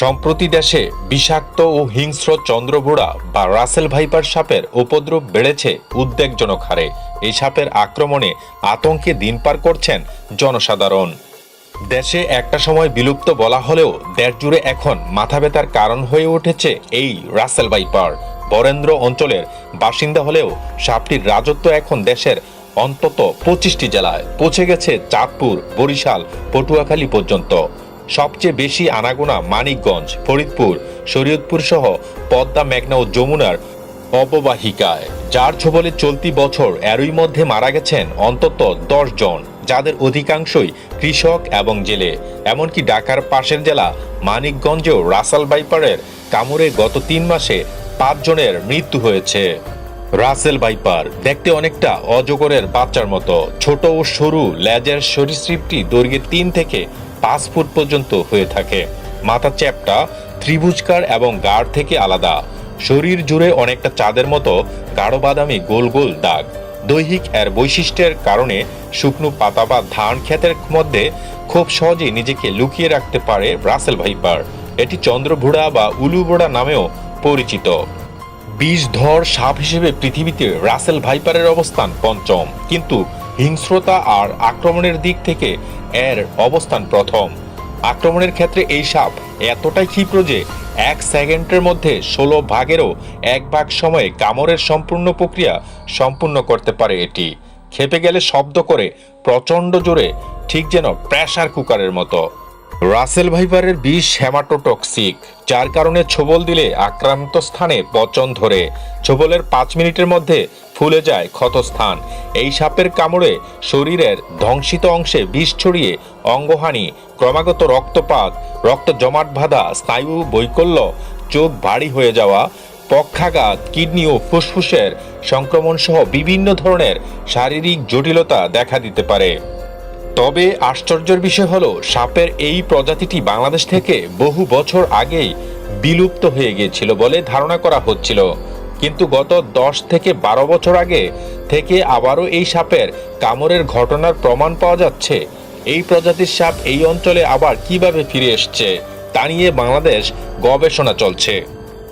সম্প্রতি দেশে বিষাক্ত ও হিংস্র চন্দ্রবোড়া বা রাসেল ভাইপার সাপের উপদ্রব বেড়েছে উদ্বেগজনক হারে। এই সাপের আক্রমণে আতঙ্কে দিন পার করছেন জনসাধারণ। দেশে একটা সময় বিলুপ্ত বলা হলেও দেশ জুড়ে এখন মাথা ব্যথার কারণ হয়ে উঠেছে এই রাসেল ভাইপার। বরেন্দ্র অঞ্চলের বাসিন্দা হলেও সাপটির রাজত্ব এখন দেশের অন্তত পঁচিশটি জেলায়। পৌঁছে গেছে চাঁদপুর, বরিশাল, পটুয়াখালী পর্যন্ত। সবচেয়ে বেশি আনাগোনা মানিকগঞ্জ, ফরিদপুর, শরীয়তপুর সহ পদ্মা, মেঘনা ও যমুনার অববাহিকায়, যার ছবলে চলতি বছর এরই মধ্যে মারা গেছেন অন্তত দশ জন, যাদের অধিকাংশই কৃষক এবং জেলে। এমনকি ঢাকার পাশের জেলা মানিকগঞ্জেও রাসাল বাইপারের কামড়ে গত তিন মাসে পাঁচ জনের মৃত্যু হয়েছে। রাসেল ভাইপার দেখতে অনেকটা অজগরের বাচ্চার মতো। ছোট ও সরু লেজের সরীসৃপটি দৈর্ঘ্যে তিন থেকে পাঁচ ফুট পর্যন্ত হয়ে থাকে। মাথা চ্যাপটা ত্রিভুজকার এবং গাঢ় থেকে আলাদা। শরীর জুড়ে অনেকটা চাঁদের মতো গাঢ় বাদামি গোল গোল দাগ। দৈহিক এর বৈশিষ্ট্যের কারণে শুকনো পাতা বা ধান ক্ষেতের মধ্যে খুব সহজেই নিজেকে লুকিয়ে রাখতে পারে রাসেল ভাইপার। এটি চন্দ্রভুড়া বা উলুবোড়া নামেও পরিচিত। বিষধর সাপ হিসেবে পৃথিবীতে রাসেল ভাইপারের অবস্থান পঞ্চম। কিন্তু হিংস্রতা আর আক্রমণের দিক থেকে এর অবস্থান প্রথম। আক্রমণের ক্ষেত্রে এই সাপ এতটাই ক্ষিপ্র যে এক সেকেন্ডের মধ্যে ষোলো ভাগেরও এক ভাগ সময়ে কামড়ের সম্পূর্ণ প্রক্রিয়া সম্পূর্ণ করতে পারে এটি। খেপে গেলে শব্দ করে প্রচণ্ড জোরে ঠিক যেন প্রেসার কুকারের মতো। রাসেল ভাইপারের বিষ হ্যামাটোটক্সিক যার কারণে ছোবল দিলে আক্রান্ত স্থানে পচন ধরে। ছোবলের পাঁচ মিনিটের মধ্যে ফুলে যায় ক্ষতস্থান। এই সাপের কামড়ে শরীরের ধ্বংসিত অংশে বিষ ছড়িয়ে অঙ্গহানি, ক্রমাগত রক্তপাত, রক্ত জমাট বাঁধা, স্নায়ু বৈকল্য, চোখ ভারী হয়ে যাওয়া, পক্ষাঘাত, কিডনি ও ফুসফুসের সংক্রমণ সহ বিভিন্ন ধরনের শারীরিক জটিলতা দেখা দিতে পারে। তবে আশ্চর্যের বিষয় হলো, সাপের এই প্রজাতিটি বাংলাদেশ থেকে বহু বছর আগেই বিলুপ্ত হয়ে গিয়েছিল বলে ধারণা করা হচ্ছিল। কিন্তু গত দশ থেকে বারো বছর আগে থেকে আবারও এই সাপের কামড়ের ঘটনার প্রমাণ পাওয়া যাচ্ছে। এই প্রজাতির সাপ এই অঞ্চলে আবার কীভাবে ফিরে এসছে, তা নিয়ে বাংলাদেশ গবেষণা চলছে।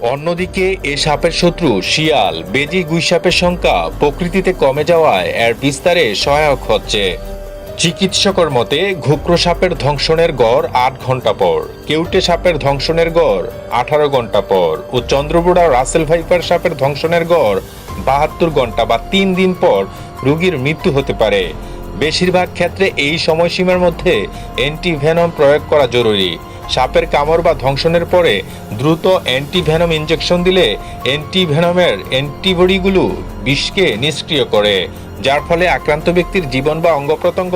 অন্যদিকে, এ সাপের শত্রু শিয়াল, বেজি গুই সাপের সংখ্যা প্রকৃতিতে কমে যাওয়ায় এর বিস্তারে সহায়ক হচ্ছে। চিকিৎসকের মতে ঘুক্র সাপের ধ্বংসনের গড় আট ঘণ্টা পর, কেউটে সাপের ধ্বংসনের গড় আঠারো ঘণ্টা পর, ও চন্দ্রবুড়া রাসেল ভাইপার সাপের ধ্বংসনের গড় বাহাত্তর ঘণ্টা বা তিন দিন পর রোগীর মৃত্যু হতে পারে। বেশিরভাগ ক্ষেত্রে এই সময়সীমার মধ্যে অ্যান্টিভেনম প্রয়োগ করা জরুরি। সাপের কামড় বা ধ্বংসনের পরে দ্রুত অ্যান্টিভেনম ইঞ্জেকশন দিলে অ্যান্টিভেনমের অ্যান্টিবডিগুলো বিষকে নিষ্ক্রিয় করে। যার ফলে আক্রান্ত ব্যক্তির জীবন বা অঙ্গ প্রত্যঙ্গ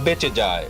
বেঁচে যায়।